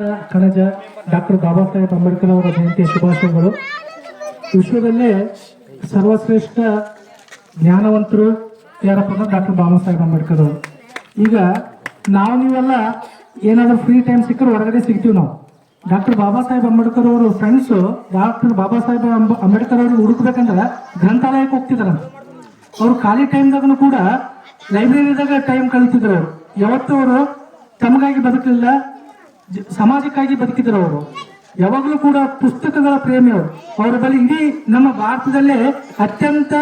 ಕಣಜ ಡಾಕ್ಟರ್ ಬಾಬಾ ಸಾಹೇಬ್ ಅಂಬೇಡ್ಕರ್ ಅವರ ಜಯಂತಿಯ ಶುಭಾಶಯಗಳು. ವಿಶ್ವದಲ್ಲೇ ಸರ್ವಶ್ರೇಷ್ಠ ಜ್ಞಾನವಂತರು ಯಾರಪ್ಪ ಅಂದ್ರೆ ಡಾಕ್ಟರ್ ಬಾಬಾ ಸಾಹೇಬ್ ಅಂಬೇಡ್ಕರ್ ಅವರು. ಈಗ ನಾವು ನೀವೆಲ್ಲ ಏನಾದರೂ ಫ್ರೀ ಟೈಮ್ ಸಿಕ್ಕರೆ ಹೊರಗಡೆ ಸಿಗ್ತೀವಿ ನಾವು. ಡಾಕ್ಟರ್ ಬಾಬಾ ಸಾಹೇಬ್ ಅಂಬೇಡ್ಕರ್ ಅವರು ಫ್ರೆಂಡ್ಸು ಡಾಕ್ಟರ್ ಬಾಬಾ ಸಾಹೇಬ್ ಅಂಬ- ಅಂಬೇಡ್ಕರ್ ಅವ್ರಿಗೆ ಹುಡುಕ್ಬೇಕಂದ್ರೆ ಗ್ರಂಥಾಲಯಕ್ಕೆ ಹೋಗ್ತಿದಾರಂತ ಅವ್ರು. ಖಾಲಿ ಟೈಮ್ದಾಗನು ಕೂಡ ಲೈಬ್ರರಿದಾಗ ಟೈಮ್ ಕಳೀತಿದ್ರು ಅವರು. ಯಾವತ್ತೂ ಅವರು ತಮಗಾಗಿ ಬದುಕಲಿಲ್ಲ ಸಮಾಜಕ್ಕಾಗಿ ಬದುಕಿದ್ರು ಅವರು. ಯಾವಾಗಲೂ ಕೂಡ ಪುಸ್ತಕಗಳ ಪ್ರೇಮಿ ಅವರು. ಅವರ ಬಳಿ ಇಡೀ ನಮ್ಮ ಭಾರತದಲ್ಲೇ ಅತ್ಯಂತ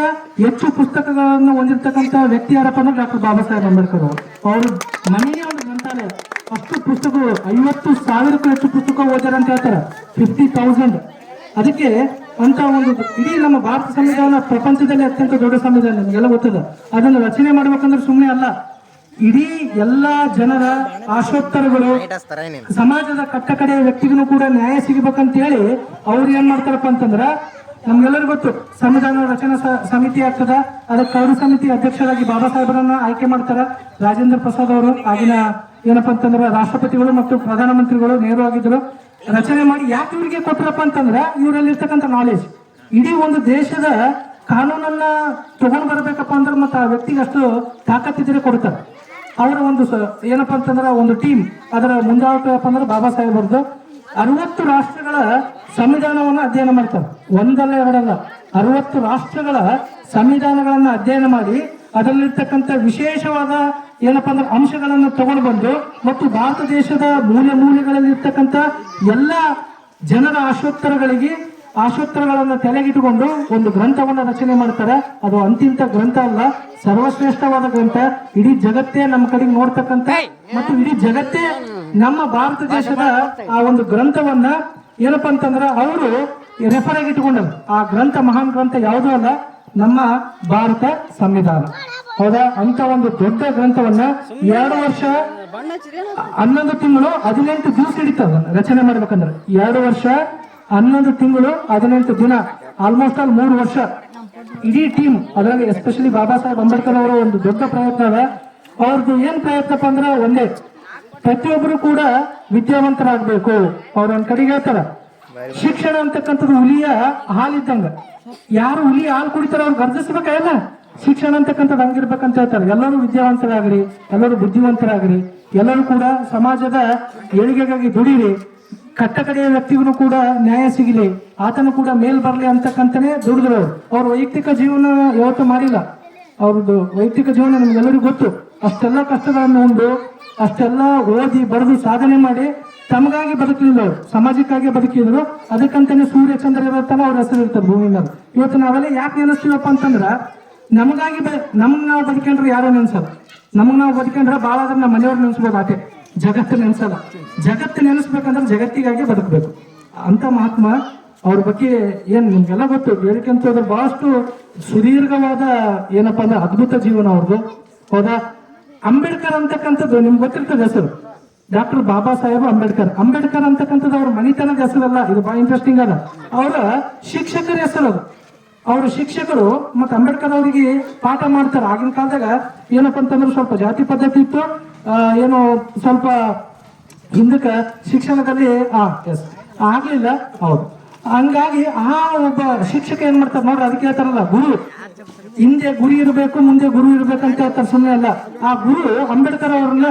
ಹೆಚ್ಚು ಪುಸ್ತಕಗಳನ್ನು ಹೊಂದಿರತಕ್ಕಂತ ವ್ಯಕ್ತಿ ಯಾರಪ್ಪ ಅಂದ್ರೆ ಡಾಕ್ಟರ್ ಬಾಬಾ ಸಾಹೇಬ್ ಅಂಬೇಡ್ಕರ್ ಅವರು. ಅವರು ಮನೆಯೇ ಒಂದು ಗ್ರಂಥಾಲಯ. ಅಷ್ಟು ಪುಸ್ತಕಗಳು, ಐವತ್ತು ಸಾವಿರಕ್ಕೂ ಹೆಚ್ಚು ಪುಸ್ತಕ ಓದ್ಯಾರ ಅಂತ ಹೇಳ್ತಾರೆ. ಫಿಫ್ಟಿ ತೌಸಂಡ್ ಅದಕ್ಕೆ ಅಂತ ಒಂದು ಇಡೀ ನಮ್ಮ ಭಾರತ ಸಂವಿಧಾನ ಪ್ರಪಂಚದಲ್ಲಿ ಅತ್ಯಂತ ದೊಡ್ಡ ಸಂವಿಧಾನ, ನಮಗೆಲ್ಲ ಗೊತ್ತದ. ಅದನ್ನು ರಚನೆ ಮಾಡ್ಬೇಕಂದ್ರೆ ಸುಮ್ಮನೆ ಅಲ್ಲ. ಇಡೀ ಎಲ್ಲಾ ಜನರ ಆಶೋತ್ತರಗಳು ಸಮಾಜದ ಕಟ್ಟ ಕಡೆಯ ವ್ಯಕ್ತಿಗೂ ಕೂಡ ನ್ಯಾಯ ಸಿಗಬೇಕಂತ ಹೇಳಿ ಅವ್ರು ಏನ್ ಮಾಡ್ತಾರಪ್ಪ ಅಂತಂದ್ರ, ನಮ್ಗೆಲ್ಲರಿಗೂ ಗೊತ್ತು, ಸಂವಿಧಾನ ರಚನಾ ಸಮಿತಿ ಆಗ್ತದ, ಅದಕ್ಕೆ ಕೌರಿ ಸಮಿತಿ ಅಧ್ಯಕ್ಷರಾಗಿ ಬಾಬಾ ಸಾಹೇಬರನ್ನ ಆಯ್ಕೆ ಮಾಡ್ತಾರ, ರಾಜೇಂದ್ರ ಪ್ರಸಾದ್ ಅವರು, ಆಗಿನ ಏನಪ್ಪಾ ಅಂತಂದ್ರ ರಾಷ್ಟ್ರಪತಿಗಳು ಮತ್ತು ಪ್ರಧಾನಮಂತ್ರಿಗಳು ನೇರು ಆಗಿದ್ರು ರಚನೆ ಮಾಡಿ ಯಾಕೆ ಇವರಿಗೆ ಕೊಟ್ಟರಪ್ಪ ಅಂತಂದ್ರ ಇವರಲ್ಲಿ ಇರ್ತಕ್ಕಂಥ ನಾಲೆಜ್ ಇಡೀ ಒಂದು ದೇಶದ ಕಾನೂನನ್ನ ತಗೊಂಡ್ ಬರ್ಬೇಕಪ್ಪ ಅಂದ್ರೆ ಮತ್ತೆ ಆ ವ್ಯಕ್ತಿಗೆ ಅಷ್ಟು ತಾಕತ್ತಿದ್ರೆ ಕೊಡ್ತಾರೆ. ಅವರ ಒಂದು ಏನಪ್ಪಾ ಅಂತಂದ್ರೆ ಒಂದು ಟೀಮ್ ಅದರ ಮುಂದಾಳತ್ವ ಅಂದ್ರೆ ಬಾಬಾ ಸಾಹೇಬ್ ಅವ್ರದ್ದು. ಅರವತ್ತು ರಾಷ್ಟ್ರಗಳ ಸಂವಿಧಾನವನ್ನು ಅಧ್ಯಯನ ಮಾಡ್ತಾರೆ. ಒಂದಲ್ಲ ಎರಡಲ್ಲ. ಅರವತ್ತು ರಾಷ್ಟ್ರಗಳ ಸಂವಿಧಾನಗಳನ್ನ ಅಧ್ಯಯನ ಮಾಡಿ, ಅದರಲ್ಲಿರ್ತಕ್ಕಂಥ ವಿಶೇಷವಾದ ಏನಪ್ಪಾ ಅಂದ್ರೆ ಅಂಶಗಳನ್ನು ತಗೊಂಡು ಬಂದು ಮತ್ತು ಭಾರತ ದೇಶದ ಮೂಲೆ ಮೂಲೆಗಳಲ್ಲಿ ಇರ್ತಕ್ಕಂಥ ಎಲ್ಲ ಜನರ ಆಶೋತ್ತರಗಳಿಗೆ ಆಶೋತ್ತರಗಳನ್ನು ತಲೆಗಿಟ್ಟುಕೊಂಡು ಒಂದು ಗ್ರಂಥವನ್ನ ರಚನೆ ಮಾಡ್ತಾರೆ. ಅದು ಅಂತಿಂತ ಗ್ರಂಥ ಅಲ್ಲ ಸರ್ವಶ್ರೇಷ್ಠವಾದ ಗ್ರಂಥ. ಇಡೀ ಜಗತ್ತೇ ನಮ್ಮ ಕಡೆಗೆ ನೋಡ್ತಕ್ಕಂಥ ಮತ್ತು ಇಡೀ ಜಗತ್ತೇ ನಮ್ಮ ಭಾರತ ದೇಶದ ಆ ಒಂದು ಗ್ರಂಥವನ್ನ ಏನಪ್ಪಾ ಅಂತಂದ್ರ ಅವರು ರೆಫರ್ ಆಗಿ ಇಟ್ಕೊಂಡರು ಆ ಗ್ರಂಥ ಮಹಾನ್ ಗ್ರಂಥ ಯಾವುದೂ ಅಲ್ಲ ನಮ್ಮ ಭಾರತ ಸಂವಿಧಾನ. ಹೌದಾ? ಅಂತ ಒಂದು ದೊಡ್ಡ ಗ್ರಂಥವನ್ನ ಎರಡು ವರ್ಷ ಹನ್ನೊಂದು ತಿಂಗಳು ಹದಿನೆಂಟು ದಿವಸ ಹಿಡಿತದ ರಚನೆ ಮಾಡ್ಬೇಕಂದ್ರೆ. ಎರಡು ವರ್ಷ ಹನ್ನೊಂದು ತಿಂಗಳು, ಹದಿನೆಂಟು ದಿನ ಆಲ್ಮೋಸ್ಟ್ ಆಲ್ ಮೂರು ವರ್ಷ ಇಡೀ ಟೀಮ್ ಅದರಲ್ಲಿ ಎಸ್ಪೆಷಲಿ ಬಾಬಾ ಸಾಹೇಬ್ ಅಂಬೇಡ್ಕರ್ ಅವರ ಒಂದು ದೊಡ್ಡ ಪ್ರಯತ್ನ ಅದ ಅವ್ರದ್ದು ಏನ್ ಪ್ರಯತ್ನಪ್ಪ ಅಂದ್ರೆ ಒಂದೇ, ಪ್ರತಿಯೊಬ್ಬರು ಕೂಡ ವಿದ್ಯಾವಂತರಾಗಬೇಕು. ಅವ್ರ ಒಂದ್ ಕಡೆಗೆ ಹೇಳ್ತಾರ, ಶಿಕ್ಷಣ ಅಂತಕ್ಕಂಥದ್ದು ಹುಲಿಯ ಹಾಲಿದ್ದಂಗ ಯಾರು ಹುಲಿ ಹಾಲು ಕುಡಿತಾರ ಅವ್ರು ಗರ್ಜಿಸ್ಬೇಕಾಗಲ್ಲ ಶಿಕ್ಷಣ ಅಂತಕ್ಕಂಥದ್ದು ಹಂಗಿರ್ಬೇಕಂತ ಹೇಳ್ತಾರೆ. ಎಲ್ಲರೂ ವಿದ್ಯಾವಂತರಾಗ್ರಿ, ಎಲ್ಲರೂ ಬುದ್ಧಿವಂತರಾಗ್ರಿ, ಎಲ್ಲರೂ ಕೂಡ ಸಮಾಜದ ಏಳಿಗೆಗಾಗಿ ದುಡಿರಿ. ಕಟ್ಟ ಕಡೆಯ ವ್ಯಕ್ತಿಗೂ ಕೂಡ ನ್ಯಾಯ ಸಿಗಲಿ, ಆತನು ಕೂಡ ಮೇಲ್ ಬರಲಿ ಅಂತಕ್ಕಂತನೇ ದುಡಿದ್ರು. ಅವ್ರು ವೈಯಕ್ತಿಕ ಜೀವನ ಯಾವತ್ತೂ ಮಾಡಿಲ್ಲ. ಅವ್ರದ್ದು ವೈಯಕ್ತಿಕ ಜೀವನ ನಮ್ಗೆಲ್ಲರಿಗೂ ಗೊತ್ತು. ಅಷ್ಟೆಲ್ಲ ಕಷ್ಟಗಳನ್ನು ಉಂಡು, ಅಷ್ಟೆಲ್ಲ ಓದಿ ಬರೆದು ಸಾಧನೆ ಮಾಡಿ ತಮಗಾಗಿ ಬದುಕಲಿಲ್ಲ ಅವರು ಸಮಾಜಕ್ಕಾಗಿ ಬದುಕಿದ್ರು. ಅದಕ್ಕಂತಾನೆ ಸೂರ್ಯ ಚಂದ್ರ ಇರತ್ತಲ್ಲ ಅವ್ರ ಹೆಸರು ಇರ್ತಾರೆ ಭೂಮಿ ಮೇಲೆ ಇವತ್ತು ನಾವೆಲ್ಲ ಯಾಕೆ ನೆನೆಸ್ತೀವಪ್ಪ ಅಂತಂದ್ರೆ, ನಮಗಾಗಿ ಬ ನಮ್ಗೆ ನಾವು ಬದುಕೊಂಡ್ರೆ ಯಾರೋ ನೆನ್ಸಲ್ಲ? ನಮ್ಗೆ ನಾವು ಬದುಕೊಂಡ್ರೆ ಭಾಳ ಆದ್ರೆ ನಮ್ಮ ಮನೆಯವ್ರು ನೆನೆಸ್ಬೋದು ಆಟೆ ಜಗತ್ತು ನೆನೆಸಲ್ಲ. ಜಗತ್ತು ನೆನೆಸ್ಬೇಕಂದ್ರೆ ಜಗತ್ತಿಗಾಗಿ ಬದುಕಬೇಕು. ಅಂತ ಮಹಾತ್ಮ ಅವ್ರ ಬಗ್ಗೆ ಏನು ನಿಮ್ಗೆಲ್ಲ ಗೊತ್ತು? ಹೇಳ್ಕೊಂತ ಹೋದ್ರೆ ಬಹಳಷ್ಟು ಸುದೀರ್ಘವಾದ ಏನಪ್ಪಾ ಅಂದ್ರೆ ಅದ್ಭುತ ಜೀವನ ಅವ್ರದ್ದು ಹೌದಾ? ಅಂಬೇಡ್ಕರ್ ಅಂತಕ್ಕಂಥದ್ದು ನಿಮ್ಗೆ ಗೊತ್ತಿರ್ತದೆ ಹೆಸರು. ಡಾಕ್ಟರ್ ಬಾಬಾ ಸಾಹೇಬ್ ಅಂಬೇಡ್ಕರ್. ಅಂಬೇಡ್ಕರ್ ಅಂತಕ್ಕಂಥದ್ದು ಅವ್ರ ಮನಿತನದ ಹೆಸರಲ್ಲ, ಇದು ಬಹಳ ಇಂಟ್ರೆಸ್ಟಿಂಗ್ ಅದ. ಅವರ ಶಿಕ್ಷಕರ ಹೆಸರು ಅದು. ಅವ್ರ ಶಿಕ್ಷಕರು ಮತ್ತೆ ಅಂಬೇಡ್ಕರ್ ಅವರಿಗೆ ಪಾಠ ಮಾಡ್ತಾರೆ. ಆಗಿನ ಕಾಲದಾಗ ಏನಪ್ಪ ಅಂತಂದ್ರೆ ಸ್ವಲ್ಪ ಜಾತಿ ಪದ್ಧತಿ ಇತ್ತು. ಏನೋ ಸ್ವಲ್ಪ ಹಿಂದಕ್ಕೆ ಶಿಕ್ಷಣದಲ್ಲಿ, ಆ ಎಸ್ ಆಗ್ಲಿಲ್ಲ. ಹೌದು. ಹಂಗಾಗಿ ಆ ಒಬ್ಬ ಶಿಕ್ಷಕ ಏನ್ ಮಾಡ್ತಾರೆ ನೋಡ್ರಿ, ಅದಕ್ಕೆ ಹೇಳ್ತಾರಲ್ಲ, ಗುರು. ಹಿಂದೆ ಗುರಿ ಇರಬೇಕು, ಮುಂದೆ ಗುರು ಇರ್ಬೇಕಂತ ಹೇಳ್ತಾರೆ ಸುಮ್ಮನೆ ಅಲ್ಲ. ಆ ಗುರು ಅಂಬೇಡ್ಕರ್ ಅವ್ರನ್ನ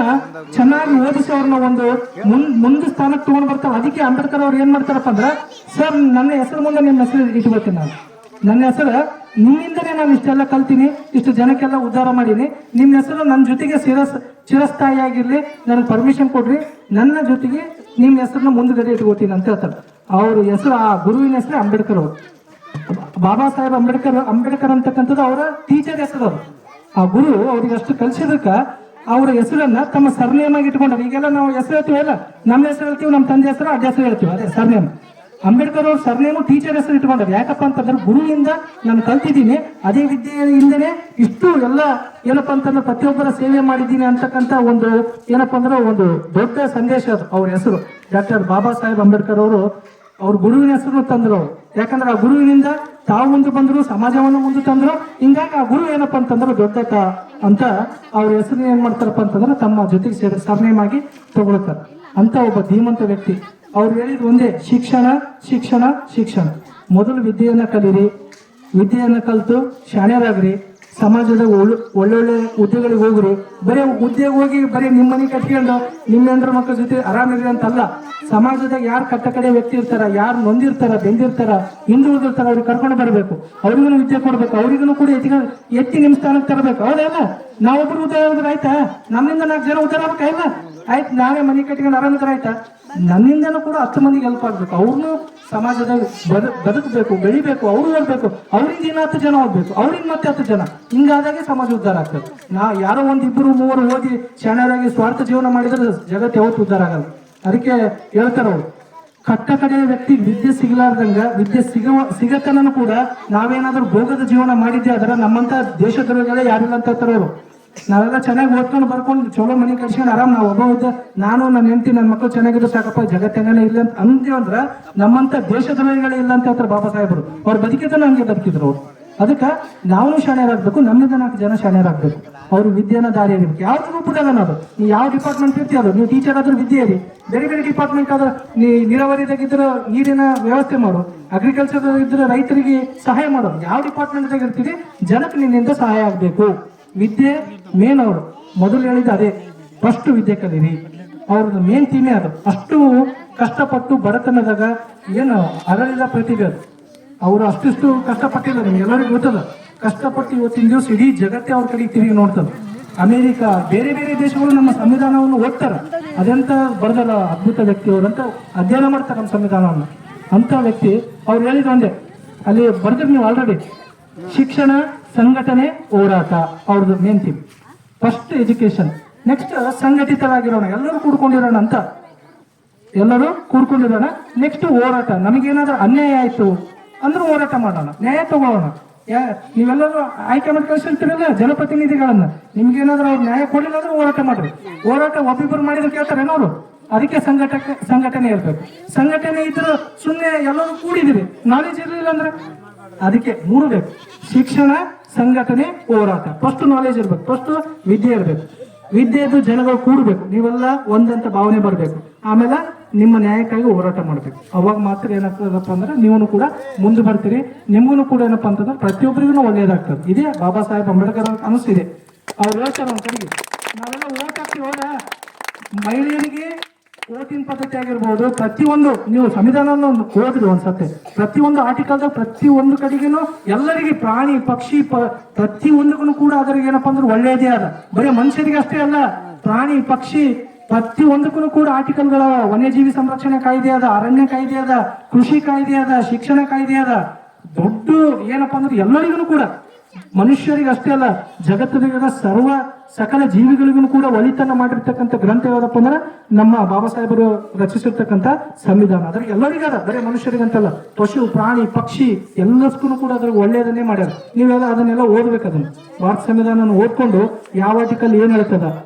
ಚೆನ್ನಾಗಿ ಓದಿಸಿ ಅವ್ರನ್ನ ಒಂದು ಮುಂದ್ ಮುಂದೆ ಸ್ಥಾನಕ್ಕೆ ತಗೊಂಡ್ ಬರ್ತಾರೆ. ಅದಕ್ಕೆ ಅಂಬೇಡ್ಕರ್ ಅವ್ರು ಏನ್ ಮಾಡ್ತಾರಪ್ಪ ಅಂದ್ರೆ, ಸರ್, ನನ್ನ ಹೆಸರು ಮುಂದೆ ನಿಮ್ಮ ಹೆಸರು ಇಟ್ಕೋತೀನಿ ನಾನು. ನನ್ನ ಹೆಸರು ನಿಮ್ಮಿಂದನೇ ನಾನು ಇಷ್ಟೆಲ್ಲ ಕಲ್ತೀನಿ, ಇಷ್ಟು ಜನಕ್ಕೆಲ್ಲ ಉದ್ಧಾರ ಮಾಡೀನಿ. ನಿಮ್ಮ ಹೆಸರು ನನ್ನ ಜೊತೆಗೆ ಚಿರಸ್ ಚಿರಸ್ಥಾಯಿ ಆಗಿರಲಿ, ನನಗೆ ಪರ್ಮಿಷನ್ ಕೊಡ್ರಿ. ನನ್ನ ಜೊತೆಗೆ ನಿಮ್ಮ ಹೆಸರನ್ನ ಮುಂದುಗಡೆ ಇಟ್ಕೋತೀನಿ ಅಂತ ಹೇಳ್ತಾರೆ. ಅವ್ರ ಹೆಸರು, ಆ ಗುರುವಿನ ಹೆಸರು ಅಂಬೇಡ್ಕರ್ ಅವರು. ಬಾಬಾ ಸಾಹೇಬ್ ಅಂಬೇಡ್ಕರ್ ಅಂಬೇಡ್ಕರ್ ಅಂತಕ್ಕಂಥದ್ದು ಅವರ ಟೀಚರ್ ಹೆಸರು ಅವರು ಆ ಗುರು ಅವ್ರಿಗೆ ಅಷ್ಟು ಕಲ್ಸಿದಕ್ಕ ಅವರ ಹೆಸರನ್ನ ತಮ್ಮ ಸರ್ನೇಮ್ ಆಗಿ ಇಟ್ಕೊಂಡ್ರೆ ಈಗೆಲ್ಲ ನಾವು ಹೆಸರು ಹೇಳ್ತೀವಿ ಅಲ್ಲ ನಮ್ಮ ಹೆಸರು ಹೇಳ್ತೀವಿ, ನಮ್ಮ ತಂದೆ ಹೆಸರು ಅಡ್ಡ ಹೆಸರು ಹೇಳ್ತೀವಿ, ಅದೇ ಸರ್ನೇಮ್. ಅಂಬೇಡ್ಕರ್ ಅವ್ರ ಸರ್ನೇಮು ಟೀಚರ್ ಹೆಸರು ಇಟ್ಕೊಂಡ್ರು ಯಾಕಪ್ಪ ಅಂತಂದ್ರೆ ಗುರುವಿಂದ ನಾನು ಕಲ್ತಿದ್ದೀನಿ. ಅದೇ ವಿದ್ಯೆಯಿಂದನೇ ಇಷ್ಟು ಎಲ್ಲ ಏನಪ್ಪ ಅಂತಂದ್ರೆ ಪ್ರತಿಯೊಬ್ಬರ ಸೇವೆ ಮಾಡಿದ್ದೀನಿ ಅಂತಕ್ಕಂಥ ಒಂದು ಏನಪ್ಪ ಅಂದ್ರೆ ಒಂದು ದೊಡ್ಡ ಸಂದೇಶ ಅದು ಅವ್ರ ಹೆಸರು. ಡಾಕ್ಟರ್ ಬಾಬಾ ಸಾಹೇಬ್ ಅಂಬೇಡ್ಕರ್ ಅವರು ಅವ್ರ ಗುರುವಿನ ಹೆಸರು ತಂದ್ರು. ಯಾಕಂದ್ರೆ ಆ ಗುರುವಿನಿಂದ ತಾವು ಮುಂದೆ ಬಂದ್ರು, ಸಮಾಜವನ್ನು ಮುಂದೆ ತಂದ್ರು. ಹಿಂಗಾಗಿ ಆ ಗುರು ಏನಪ್ಪ ಅಂತಂದ್ರೆ ದೊಡ್ಡ ಅಂತ ಅವ್ರ ಹೆಸರು ಏನ್ ಮಾಡ್ತಾರಪ್ಪ ಅಂತಂದ್ರೆ ತಮ್ಮ ಜೊತೆಗೆ ಸೇರಿ ಸರ್ನೇಮ್ ಆಗಿ ತಗೊಳ್ತಾರೆ. ಅಂತ ಒಬ್ಬ ಧೀಮಂತ ವ್ಯಕ್ತಿ ಅವ್ರು ಹೇಳಿದ್ ಒಂದೇ, ಶಿಕ್ಷಣ ಶಿಕ್ಷಣ ಶಿಕ್ಷಣ. ಮೊದಲು ವಿದ್ಯೆಯನ್ನ ಕಲೀರಿ. ವಿದ್ಯೆಯನ್ನ ಕಲಿತು ಶಾಣ್ಯರಾಗ್ರಿ. ಸಮಾಜದ ಒಳ್ಳೆ- ಒಳ್ಳೊಳ್ಳೆ ಹುದ್ದೆಗಳಿಗೆ ಹೋಗ್ರಿ. ಬರೀ ಹುದ್ದೆಗೆ ಹೋಗಿ ಬರೀ ನಿಮ್ಮ ಮನೆ ಕಟ್ಕೊಂಡು ನಿಮ್ಮೆಂದ್ರ ಮಕ್ಕಳ ಜೊತೆ ಆರಾಮಿರಿ ಅಂತಲ್ಲ. ಸಮಾಜದಾಗ ಯಾರು ಕಟ್ಟ ಕಡೆ ವ್ಯಕ್ತಿ ಇರ್ತಾರ, ಯಾರು ನೊಂದಿರ್ತಾರ, ಬೆಂದಿರ್ತಾರ ಹಿಂದುಳಿದಿರ್ತಾರ ಅವ್ರಿಗೆ ಕರ್ಕೊಂಡು ಬರಬೇಕು. ಅವ್ರಿಗೂ ವಿದ್ಯೆ ಕೊಡ್ಬೇಕು ಅವ್ರಿಗೂ ಕೂಡ ಎತ್ತಿ ಎತ್ತಿ ನಿಮ್ಮ ಸ್ಥಾನಕ್ಕೆ ತರಬೇಕು. ಹೌದಲ್ಲ ನಾವೊಬ್ರು ಉದ್ದಾರ ಆಯ್ತಾ? ನಮ್ಮಿಂದ ನಾಲ್ಕು ಜನ ಉದ್ದಾರ ಆಗ್ಬೇಕಾ ಆಯ್ತು ನಾನೇ ಮನೆ ಕಟ್ಕೊಂಡು ಆರಾಮಿದ್ರೆ ಆಯ್ತಾ? ನನ್ನಿಂದನೂ ಕೂಡ ಹತ್ತು ಮಂದಿಗೆ ಹೆಲ್ಪ್ ಆಗ್ಬೇಕು. ಅವ್ರನ್ನೂ ಸಮಾಜದಾಗ ಬದ, ಬದುಕಬೇಕು, ಬೆಳಿಬೇಕು, ಅವ್ರು ಹೇಳ್ಬೇಕು ಅವ್ರಿಂದ ಇನ್ನ ಹತ್ತು ಜನ ಓದ್ಬೇಕು, ಅವ್ರಿಂದ ಮತ್ತೆ ಹತ್ತು ಜನ. ಹಿಂಗಾದಾಗೆ ಸಮಾಜ ಉದ್ಧಾರ ಆಗ್ತದೆ. ನಾ ಯಾರೋ ಒಂದು ಇಬ್ಬರು ಮೂವರು ಓದಿ ಶಾಣರಾಗಿ ಸ್ವಾರ್ಥ ಜೀವನ ಮಾಡಿದ್ರೆ ಜಗತ್ತು ಯಾವತ್ತು ಉದ್ಧಾರ ಆಗಲ್ಲ. ಅದಕ್ಕೆ ಹೇಳ್ತಾರ ಅವ್ರು. ಕಟ್ಟ ಕಡೆಯ ವ್ಯಕ್ತಿ ವಿದ್ಯೆ ಸಿಗಲಾರ್ದಂಗ, ವಿದ್ಯೆ ಸಿಗ ಸಿಗತನೂ ಕೂಡ ನಾವೇನಾದ್ರೂ ಭೋಗದ ಜೀವನ ಮಾಡಿದ್ದೆ ಆದ್ರೆ ನಮ್ಮಂತ ದೇಶದ್ರೋಹಿಗಳೇ ಯಾರಿಲ್ಲ ಅಂತ ಹೇಳ್ತಾರೆ ಅವರು. ನಾವೆಲ್ಲ ಚೆನ್ನಾಗಿ ಓದ್ಕೊಂಡು ಬರ್ಕೊಂಡು ಚಲೋ ಮನೆ ಕಟ್ಸ್ಕೊಂಡು ಆರಾಮ್ ನಾವು ಒಬ್ಬ ನಾನು ನನ್ನ ಹೆಂಡತಿ, ನನ್ನ ಮಕ್ಕಳು ಚೆನ್ನಾಗಿದ್ರು ಸಾಕಪ್ಪ ಜಗತ್ತಿನ ಇಲ್ಲ ಅಂತ ಅಂದ್ರ ನಮ್ಮಂತ ದೇಶದ್ರೋಹಿಗಳೇ ಇಲ್ಲ ಅಂತ ಹೇಳ್ತಾರೆ ಬಾಬಾ ಸಾಹೇಬರು. ಅವ್ರು ಬದುಕಿದ್ರು ಹಂಗೆ ಬದುಕಿದ್ರು ಅವ್ರು. ಅದಕ್ಕೆ ನಾವು ಶಾಣ್ಯರಾಗಬೇಕು, ನಮ್ಮಿಂದ ನಾಲ್ಕು ಜನ ಶಾಣ್ಯರಾಗಬೇಕು. ಅವ್ರ ವಿದ್ಯೆನ ದಾರಿ ಇರಬೇಕು ಯಾವ ರೂಪದಾಗ ಅದು. ನೀವು ಯಾವ ಡಿಪಾರ್ಟ್ಮೆಂಟ್ ಇರ್ತೀಯ ಅದು? ನೀವು ಟೀಚರ್ ಆದ್ರೂ ವಿದ್ಯೆ ಇರಿ. ಬೇರೆ ಬೇರೆ ಡಿಪಾರ್ಟ್ಮೆಂಟ್ ಆದ್ರೆ ನೀ ನೀರಾವರಿದಾಗಿದ್ರೆ ನೀರಿನ ವ್ಯವಸ್ಥೆ ಮಾಡು. ಅಗ್ರಿಕಲ್ಚರ್ ಇದ್ರೆ ರೈತರಿಗೆ ಸಹಾಯ ಮಾಡೋದು ಯಾವ ಡಿಪಾರ್ಟ್ಮೆಂಟ್ದಾಗ ಇರ್ತೀರಿ? ಜನಕ್ಕೆ ನಿನ್ನಿಂದ ಸಹಾಯ ಆಗಬೇಕು. ವಿದ್ಯೆ ಮೇನ್ ಅವರು. ಮೊದಲು ಹೇಳಿದ ಅದೇ. ಫಸ್ಟ್ ವಿದ್ಯೆ ಕಲೀರಿ. ಅವ್ರದ್ದು ಮೇನ್ ಥೀಮೇ ಅದು. ಅಷ್ಟು ಕಷ್ಟಪಟ್ಟು ಬಡತನದಾಗ ಏನು ಅರಳಿದ ಪ್ರತಿಭೆ ಅದು. ಅವರು ಅಷ್ಟಿಷ್ಟು ಕಷ್ಟಪಟ್ಟಿಲ್ಲ ನಿಮ್ಗೆ ಎಲ್ಲರಿಗೂ ಗೊತ್ತದ. ಕಷ್ಟಪಟ್ಟು ಇವತ್ತಿನ ದಿವಸ ಇಡೀ ಜಗತ್ತೇ ಅವ್ರ ಕಡೆಗೆ ತಿರುಗಿ ನೋಡ್ತದೆ. ಅಮೇರಿಕಾ ಬೇರೆ ಬೇರೆ ದೇಶಗಳು ನಮ್ಮ ಸಂವಿಧಾನವನ್ನು ಓದ್ತಾರೆ. ಅದೆಂತ ಬರ್ದಲ್ಲ ಅದ್ಭುತ ವ್ಯಕ್ತಿ ಅವರಂತ ಅಧ್ಯಯನ ಮಾಡ್ತಾರೆ ನಮ್ಮ ಸಂವಿಧಾನವನ್ನು. ಅಂತ ವ್ಯಕ್ತಿ ಅವ್ರು ಹೇಳಿದ ಒಂದೇ. ಅಲ್ಲಿ ಬರ್ದ್ರೆ ನೀವು ಆಲ್ರೆಡಿ ಶಿಕ್ಷಣ ಸಂಘಟನೆ ಹೋರಾಟ, ಅವ್ರದ್ದು main theme first education next ಸಂಘಟಿತರಾಗಿರೋಣ. ಎಲ್ಲರೂ ಕೂಡ್ಕೊಂಡಿರೋಣ ಅಂತ. ಎಲ್ಲರೂ ಕೂಡ್ಕೊಂಡಿರೋಣ. ನೆಕ್ಸ್ಟ್ ಹೋರಾಟ. ನಮಗೇನಾದ್ರೂ ಅನ್ಯಾಯ ಆಯ್ತು ಅಂದ್ರೆ ಹೋರಾಟ ಮಾಡೋಣ. ನ್ಯಾಯ ತಗೋಣ ಯಾ, ನೀವೆಲ್ಲರೂ ಆಯ್ಕೆ ಮಾಡಿ ಕಳಿಸಿರ್ತೀರಲ್ಲ ಜನಪ್ರತಿನಿಧಿಗಳನ್ನ. ನಿಮ್ಗೇನಾದ್ರೂ ಅವ್ರು ನ್ಯಾಯ ಕೊಡಲಿಲ್ಲ ಅಂದ್ರೆ ಹೋರಾಟ ಮಾಡ್ರಿ. ಹೋರಾಟ ಒಬ್ಬಿಬ್ಬರು ಮಾಡಿದ್ರೆ ಕೇಳ್ತಾರೆ ಅವರು. ಅದಕ್ಕೆ ಸಂಘಟಕ, ಸಂಘಟನೆ ಇರ್ಬೇಕು. ಸಂಘಟನೆ ಇದ್ರೆ ಸುಮ್ಮನೆ ಎಲ್ಲರೂ ಕೂಡಿದಿರಿ ನಾಲೆಜ್ ಇರಲಿಲ್ಲ ಅಂದ್ರೆ ಅದಕ್ಕೆ ಮೂರು ಬೇಕು ಶಿಕ್ಷಣ, ಸಂಘಟನೆ, ಹೋರಾಟ. ಫಸ್ಟ್ ನಾಲೆಜ್ ಇರ್ಬೇಕು. ಫಸ್ಟ್ ವಿದ್ಯೆ ಇರ್ಬೇಕು. ವಿದ್ಯೆದು ಜನಗಳು ಕೂಡಬೇಕು. ನೀವೆಲ್ಲ ಒಂದಂತ ಭಾವನೆ ಬರಬೇಕು. ಆಮೇಲೆ ನಿಮ್ಮ ನ್ಯಾಯಕ್ಕಾಗಿ ಹೋರಾಟ ಮಾಡಬೇಕು. ಅವಾಗ ಮಾತ್ರ ಏನಾಗ್ತದಪ್ಪ ಅಂದ್ರೆ ನೀವು ಕೂಡ ಮುಂದೆ ಬರ್ತೀರಿ. ನಿಮ್ಗೂ ಕೂಡ ಏನಪ್ಪ ಅಂತಂದ್ರೆ ಪ್ರತಿಯೊಬ್ಬರಿಗೂ ಒಳ್ಳೇದಾಗ್ತದೆ. ಇದೇ ಬಾಬಾ ಸಾಹೇಬ್ ಅಂಬೇಡ್ಕರ್ ಅವ್ರ ಅನಿಸ್ತಿದೆ ಅವ್ರು ಹೇಳ್ತಾರೆ ನಾವೆಲ್ಲ ಹಾಕ್ತೀವಿ ಮಹಿಳೆಯರಿಗೆ ಓಟಿನ ಪದ್ಧತಿ ಆಗಿರ್ಬೋದು, ಪ್ರತಿಯೊಂದು ನೀವು ಸಂವಿಧಾನವನ್ನು ಓದಿದ್ರು ಒಂದ್ಸತ್ತೆ ಪ್ರತಿಯೊಂದು ಆರ್ಟಿಕಲ್ದಾಗ ಒಂದು ಕಡೆಗೇನು ಎಲ್ಲರಿಗೆ ಪ್ರಾಣಿ, ಪಕ್ಷಿ, ಪ, ಪ್ರತಿಯೊಂದಕ್ಕೂ ಕೂಡ ಅದ್ರಿಗೆ ಏನಪ್ಪಾ ಅಂದ್ರೆ ಒಳ್ಳೇದೇ ಅದ ಬರೀ ಮನುಷ್ಯರಿಗೆ ಅಷ್ಟೇ ಅಲ್ಲ, ಪ್ರಾಣಿ, ಪಕ್ಷಿ ಪ್ರತಿ ಒಂದಕ್ಕೂ ಕೂಡ ಆರ್ಟಿಕಲ್ಗಳ ವನ್ಯಜೀವಿ ಸಂರಕ್ಷಣೆ ಕಾಯ್ದೆ ಅದ ಅರಣ್ಯ ಕಾಯ್ದೆ ಅದ ಕೃಷಿ ಕಾಯ್ದೆ ಅದ ಶಿಕ್ಷಣ ಕಾಯ್ದೆ ಅದ ದೊಡ್ಡ ಏನಪ್ಪಾ ಅಂದ್ರೆ ಎಲ್ಲರಿಗೂ ಕೂಡ ಮನುಷ್ಯರಿಗೆ ಅಷ್ಟೇ ಅಲ್ಲ ಜಗತ್ತಿನ ಸರ್ವ ಸಕಲ ಜೀವಿಗಳಿಗೂ ಕೂಡ ಒಳಿತನ್ನ ಮಾಡಿರ್ತಕ್ಕಂಥ ಗ್ರಂಥ ಯಾವ್ದಪ್ಪ ಅಂದ್ರೆ ನಮ್ಮ ಬಾಬಾ ಸಾಹೇಬರು ರಚಿಸಿರ್ತಕ್ಕಂಥ ಸಂವಿಧಾನ. ಅದ್ರ ಎಲ್ಲರಿಗೂ ಅದ, ಬರೀ ಮನುಷ್ಯರಿಗಂತಲ್ಲ. ಪಶು, ಪ್ರಾಣಿ, ಪಕ್ಷಿ ಎಲ್ಲದಕ್ಕೂ ಕೂಡ ಅದ್ರಿಗೆ ಒಳ್ಳೆಯದನ್ನೇ ಮಾಡ್ಯಾರ. ನೀವೆಲ್ಲ ಅದನ್ನೆಲ್ಲ ಓದ್ಬೇಕು ಅದನ್ನ. ಭಾರತ ಸಂವಿಧಾನ ಓದ್ಕೊಂಡು ಯಾವ ಆರ್ಟಿಕಲ್ ಏನ್ ಹೇಳ್ತದ?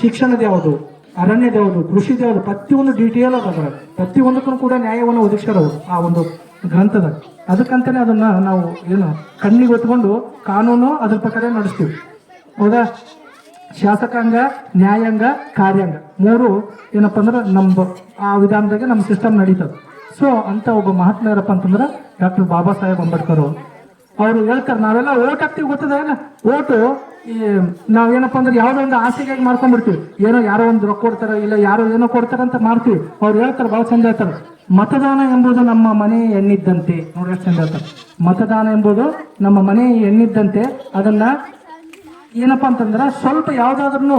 ಶಿಕ್ಷಣದ ಯಾವುದು? ಅರಣ್ಯದ ಯಾವುದು? ಕೃಷಿದ ಯಾವುದು? ಪ್ರತಿಯೊಂದು ಡೀಟೇಲ್ ಅದ ಪ್ರತಿ ಪ್ರತಿಯೊಂದಕ್ಕೂ ಕೂಡ ನ್ಯಾಯವನ್ನು ಒದಗಿಸ್ಯಾರ ಆ ಒಂದು ಗ್ರಂಥದ. ಅದಕ್ಕಂತಾನೆ ಅದನ್ನ ನಾವು ಏನು ಕಣ್ಣಿಗೆ ಹೊತ್ಕೊಂಡು ಕಾನೂನು ಅದ್ರ ಪ್ರಕಾರ ನಡೆಸ್ತೀವಿ. ಹೌದಾ? ಶಾಸಕಾಂಗ, ನ್ಯಾಯಾಂಗ, ಕಾರ್ಯಾಂಗ. ಮೂರು ಏನಪ್ಪ ಅಂದ್ರೆ ನಮ್ಮ ಆ ವಿಧಾನದಾಗೆ ನಮ್ಮ ಸಿಸ್ಟಮ್ ನಡೀತದೆ. ಸೊ ಅಂತ ಒಬ್ಬ ಮಹಾತ್ಮ ಯಾರಪ್ಪ ಅಂತಂದ್ರೆ ಡಾಕ್ಟರ್ ಬಾಬಾ ಸಾಹೇಬ್ ಅಂಬೇಡ್ಕರ್ ಅವರು. ಹೇಳ್ತಾರೆ, ನಾವೆಲ್ಲ ಓಟ್ ಹಾಕ್ತಿವಿ ಗೊತ್ತದ ಏನ? ಓಟು ಈ ನಾವೇನಪ್ಪ ಅಂದ್ರೆ ಯಾವುದೋ ಒಂದು ಆಸೆಗಾಗಿ ಮಾಡ್ಕೊಂಡ್ಬಿಡ್ತೀವಿ. ಏನೋ ಯಾರೋ ಒಂದು ರೊಕ್ಕ ಕೊಡ್ತಾರ ಇಲ್ಲ ಯಾರೋ ಏನೋ ಕೊಡ್ತಾರ ಅಂತ ಮಾಡ್ತೀವಿ. ಅವ್ರು ಹೇಳ್ತಾರೆ ಬಹಳ ಚಂದ ಹೇಳ್ತಾರೆ. ಮತದಾನ ಎಂಬುದು ನಮ್ಮ ಮನೆ ಎಣ್ಣಿದ್ದಂತೆ ನೋಡಿ ಚಂದ ಮತದಾನ ಎಂಬುದು ನಮ್ಮ ಮನೆ ಎಣ್ಣಿದ್ದಂತೆ ಅದನ್ನ ಏನಪ್ಪಾ ಅಂತಂದ್ರೆ ಸ್ವಲ್ಪ ಯಾವ್ದಾದ್ರು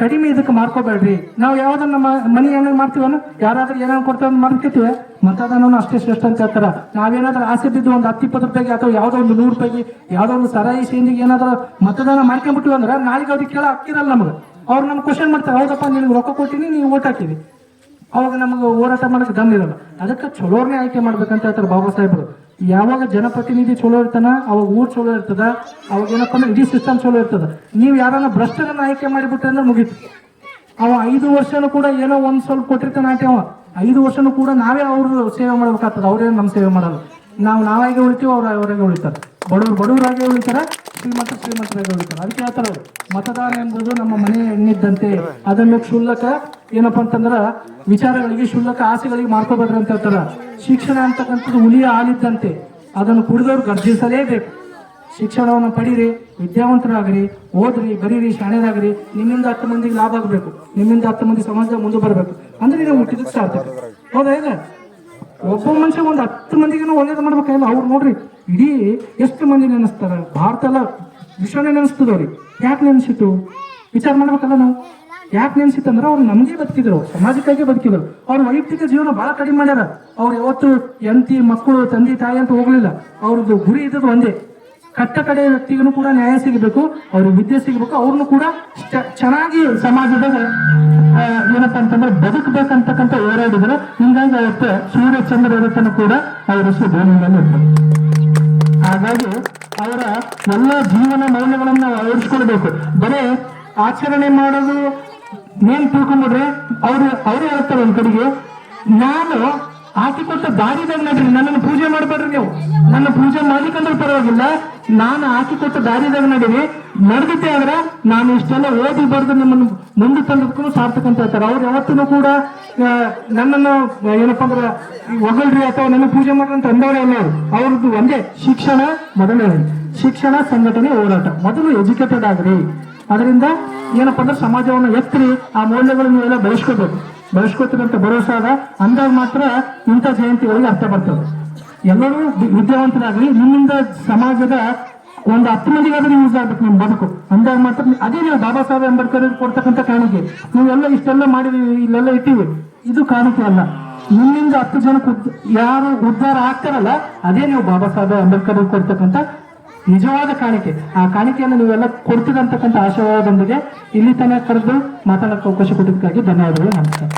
ಕಡಿಮೆ ಇದಕ್ಕೆ ಮಾಡ್ಕೋಬೇಡ್ರಿ ನಾವು ಯಾವ್ದನ್ನ ನಮ್ಮ ಮನೆ ಏನ ಮಾಡ್ತೀವನ ಯಾರಾದ್ರೂ ಏನೇನು ಕೊಡ್ತೇವೆ ಮಾಡ್ಕೊತೀವಿ ಮತದಾನನು ಅಷ್ಟೇ ಶ್ರೇಷ್ಠ ಅಂತ ಹೇಳ್ತಾರ. ನಾವೇನಾದ್ರೂ ಆಸೆ ಬಿದ್ದು ಒಂದು ಹತ್ತು ಇಪ್ಪತ್ತು ರೂಪಾಯಿಗೆ ಅಥವಾ ಯಾವ್ದೋ ಒಂದು ನೂರು ರೂಪಾಯಿಗೆ ಯಾವ್ದೋ ಒಂದು ಸರಾಯಿ ಸೇಂದಿಗೆ ಏನಾದ್ರೂ ಮತದಾನ ಮಾಡ್ಕೊಂಡ್ಬಿಟ್ಟಿವಿ ಅಂದ್ರೆ ನಾಳೆಗೆ ಅವ್ರಿಗೆ ಕೇಳ ಹಾಕಿರಲ್ಲ ನಮ್ಗೆ. ಅವ್ರು ನಮ್ಗೆ ಕ್ವಶನ್ ಮಾಡ್ತಾರೆ, ಹೌದಪ್ಪ, ನಿನಗೆ ರೊಕ್ಕ ಕೊಟ್ಟಿನಿ, ನೀವು ಓಟ್ ಹಾಕಿದಿ ಅವಾಗ ನಮಗೆ ಹೋರಾಟ ಮಾಡಕ್ಕೆ ದಮ್ ಇರಲ್ಲ. ಅದಕ್ಕೆ ಚಲೋರ್ನೇ ಆಯ್ಕೆ ಮಾಡ್ಬೇಕಂತ ಹೇಳ್ತಾರೆ ಬಾಬಾ ಸಾಹೇಬರು. ಯಾವಾಗ ಜನಪ್ರತಿನಿಧಿ ಚಲೋ ಇರ್ತಾನ, ಅವಾಗ ಊರ್ ಚಲೋ ಇರ್ತದ, ಅವಾಗ ಏನಪ್ಪ ಅಂದ್ರೆ ಇಡೀ ಸಿಸ್ಟಮ್ ಚಲೋ ಇರ್ತದ. ನೀವು ಯಾರನ್ನ ಭ್ರಷ್ಟರನ್ನ ಆಯ್ಕೆ ಮಾಡಿಬಿಟ್ರೆ ಅಂದ್ರೆ ಮುಗೀತು. ಅವ ಐದು ವರ್ಷನೂ ಕೂಡ ಏನೋ ಒಂದು ಸ್ವಲ್ಪ ಕೊಟ್ಟಿರ್ತಾನೆ ಆಯ್ಕೆ ಅವ. ಐದು ವರ್ಷನೂ ಕೂಡ ನಾವೇ ಅವ್ರ ಸೇವೆ ಮಾಡ್ಬೇಕಾಗ್ತದೆ. ಅವ್ರೇನು ನಮ್ಮ ಸೇವೆ ಮಾಡಲ್ಲ. ನಾವು ನಾವಾಗೆ ಉಳಿತೀವಿ ಅವ್ರು ಅವರಾಗೆ ಉಳಿತಾರೆ. ಬಡವರು ಬಡವರಾಗೆ ಉಳಿತಾರ ಶ್ರೀಮಂತ ಶ್ರೀಮಂತರಾಗಿ ಉಳಿತಾರೆ ಅದಕ್ಕೆ ಹೇಳ್ತಾರೆ ಮತದಾನ ಎಂಬುದು ನಮ್ಮ ಮನೆ ಎಣ್ಣಿದ್ದಂತೆ ಅದನ್ನು ಕ್ಷುಲ್ಲಕ ಏನಪ್ಪಾ ಅಂತಂದ್ರ ವಿಚಾರಗಳಿಗೆ ಕ್ಷುಲ್ಲಕ ಆಸೆಗಳಿಗೆ ಮಾಡ್ಕೋಬೇಡ್ರಿ ಅಂತ ಹೇಳ್ತಾರ. ಶಿಕ್ಷಣ ಅಂತಕ್ಕಂಥದ್ದು ಹುಲಿಯ ಹಾಲಿದ್ದಂತೆ. ಅದನ್ನು ಕುಡಿದವ್ರು ಗರ್ಜಿಸಲೇಬೇಕು. ಶಿಕ್ಷಣವನ್ನು ಪಡೀರಿ, ವಿದ್ಯಾವಂತರಾಗ್ರಿ, ಓದ್ರಿ, ಬರೀರಿ ಶಾಣೆರಾಗ್ರಿ ನಿಮ್ಮಿಂದ ಹತ್ತು ಮಂದಿಗೆ ಲಾಭ ಆಗಬೇಕು. ನಿಮ್ಮಿಂದ ಹತ್ತು ಮಂದಿ ಸಮಾಜ ಮುಂದೆ ಬರಬೇಕು. ಅಂದ್ರೆ ಇದು ಹುಟ್ಟಿದ ಸಾಧ್ಯ ಹೌದಾ ಈಗ ಒಬ್ಬ ಮನುಷ್ಯ ಒಂದು ಹತ್ತು ಮಂದಿಗೆ ಒಳ್ಳೇದು ಮಾಡ್ಬೇಕಲ್ಲ, ಅವ್ರು ನೋಡ್ರಿ. ಇಡೀ ಎಷ್ಟು ಮಂದಿ ನೆನೆಸ್ತಾರ? ಭಾರತ ಎಲ್ಲ ವಿಶ್ವನೇ ನೆನೆಸ್ತದ ಅವ್ರಿಗೆ ಯಾಕೆ ನೆನೆಸಿತು ವಿಚಾರ ಮಾಡ್ಬೇಕಲ್ಲ ನಾವು. ಯಾಕೆ ನೆನೆಸಿತ್ತು ಅಂದ್ರೆ ಅವ್ರು ನಮಗೆ ಬದುಕಿದ್ರು ಸಮಾಜಕ್ಕಾಗಿ ಬದುಕಿದ್ರು. ಅವ್ರ ವೈಯಕ್ತಿಕ ಜೀವನ ಬಹಳ ಕಡಿಮೆ ಮಾಡ್ಯಾರ. ಅವ್ರು ಯಾವತ್ತು ಎಂತಿ ಮಕ್ಕಳು, ತಂದೆ, ತಾಯಿ ಅಂತ ಹೋಗ್ಲಿಲ್ಲ. ಅವ್ರದ್ದು ಗುರಿ ಇದ್ದದ್ದು ಒಂದೇ. ಕಟ್ಟ ಕಡೆ ವ್ಯಕ್ತಿಗೂ ಕೂಡ ನ್ಯಾಯ ಸಿಗಬೇಕು, ಅವ್ರಿಗೆ ವಿದ್ಯೆ ಸಿಗಬೇಕು, ಅವ್ರನ್ನು ಕೂಡ ಚೆನ್ನಾಗಿ ಸಮಾಜದಾಗ ಏನಪ್ಪ ಅಂತಂದ್ರೆ ಬದುಕಬೇಕಂತಕ್ಕಂಥ ಹೋರಾಡಿದ್ರು, ಹಿಂಗಾಗಿ ಅವತ್ತು ಸೂರ್ಯ ಚಂದ್ರ ಇರುತ್ತನ್ನು ಕೂಡ ಅವರ ಹೆಸರು ಮೇಲೆ ಇರ್ತದೆ ಹಾಗಾಗಿ ಅವರ ಎಲ್ಲ ಜೀವನ ಮೌಲ್ಯಗಳನ್ನ ನಾವು ಅಳವಡಿಸ್ಕೊಳ್ಬೇಕು. ಬರೇ ಆಚರಣೆ ಮಾಡೋದು ಏನ್ ತಿಳ್ಕೊಂಡ್ಬಿಟ್ರೆ ಅವ್ರು ಅವರು ಹೇಳ್ತಾರೆ ಒಂದ್ ಕಡೆಗೆ, ನಾನು ಹಾಕಿಕೊಟ್ಟ ದಾರಿದಾಗ ನಡ್ರಿ, ನನ್ನನ್ನು ಪೂಜೆ ಮಾಡಬೇಡ್ರಿ ನೀವು. ನನ್ನ ಪೂಜೆ ಮಾಡಿಕೊಂಡ್ರೆ ಪರವಾಗಿಲ್ಲ. ನಾನು ಹಾಕಿಕೊಟ್ಟ ದಾರಿದಾಗ ನಡೀರಿ. ನಡೆದಿದ್ದೆ ಆದ್ರೆ ನಾನು ಇಷ್ಟೆಲ್ಲ ಓದಿ ಬರೆದು ನಿಮ್ಮನ್ನು ಮುಂದೆ ತಂದಕ್ಕೂ ಸಾರ್ಥಕ ಅಂತ ಹೇಳ್ತಾರೆ. ಅವ್ರು ಯಾವತ್ತೂ ಕೂಡ ನನ್ನನ್ನು ಏನಪ್ಪ ಅಂದ್ರೆ ಒಗಳ್ರಿ ಅಥವಾ ನನ್ನ ಪೂಜೆ ಮಾಡ್ರಿ ಅಂತ ಅಂದವರೇ ಅಲ್ಲ ಅವ್ರು. ಅವ್ರದ್ದು ಒಂದೇ ಶಿಕ್ಷಣ, ಮೊದಲನೇ ಶಿಕ್ಷಣ, ಸಂಘಟನೆ, ಹೋರಾಟ. ಮೊದಲು ಎಜುಕೇಟೆಡ್ ಆಗ್ರಿ. ಅದರಿಂದ ಏನಪ್ಪ ಅಂದ್ರೆ ಸಮಾಜವನ್ನು ಎತ್ತರಿ ಆ ಮೌಲ್ಯಗಳನ್ನು ಎಲ್ಲ ಬೆಳೆಸ್ಕೋಬೇಕು. ಬೆಳೆಸ್ಕೋತೀರಂತ ಭರವಸೆ ಆದ ಅಂದಾಗ ಮಾತ್ರ ಇಂಥ ಜಯಂತಿಗಳಿಗೆ ಅರ್ಥ ಬರ್ತದೆ. ಎಲ್ಲರೂ ವಿದ್ಯಾವಂತರಾಗ್ಲಿ ನಿಮ್ಮಿಂದ ಸಮಾಜದ ಒಂದು ಹತ್ತು ಮಂದಿಗಾದ್ರೂ ಯೂಸ್ ಆಗ್ಬೇಕು ನಿಮ್ ಬದುಕು. ಅಂದಾಗ ಮಾತ್ರ ಅದೇ ನೀವು ಬಾಬಾ ಸಾಹೇಬ್ ಅಂಬೇಡ್ಕರ್ ಕೊಡ್ತಕ್ಕಂಥ ಕಾಣಿಕೆ. ನೀವೆಲ್ಲ ಇಷ್ಟೆಲ್ಲ ಮಾಡಿದೀವಿ ಇಲ್ಲೆಲ್ಲ ಇಟ್ಟಿವಿ ಇದು ಕಾಣಿಕೆ ಅಲ್ಲ. ನಿಮ್ಮಿಂದ ಹತ್ತು ಜನಕ್ಕೆ ಯಾರು ಉದ್ಧಾರ ಆಗ್ತಾರಲ್ಲ, ಅದೇ ನೀವು ಬಾಬಾ ಸಾಹೇಬ್ ಅಂಬೇಡ್ಕರ್ ಕೊಡ್ತಕ್ಕಂಥ ನಿಜವಾದ ಕಾಣಿಕೆ. ಆ ಕಾಣಿಕೆಯನ್ನು ನೀವೆಲ್ಲ ಕೊಡ್ತೀರಂತಕ್ಕಂಥ ಆಶಯದೊಂದಿಗೆ ಇಲ್ಲಿ ತನಕ ಕರೆದು ಮಾತಾಡೋಕೆ ಅವಕಾಶ ಕೊಟ್ಟಿದ್ದಕ್ಕಾಗಿ ಧನ್ಯವಾದಗಳು. ನಮಸ್ಕಾರ.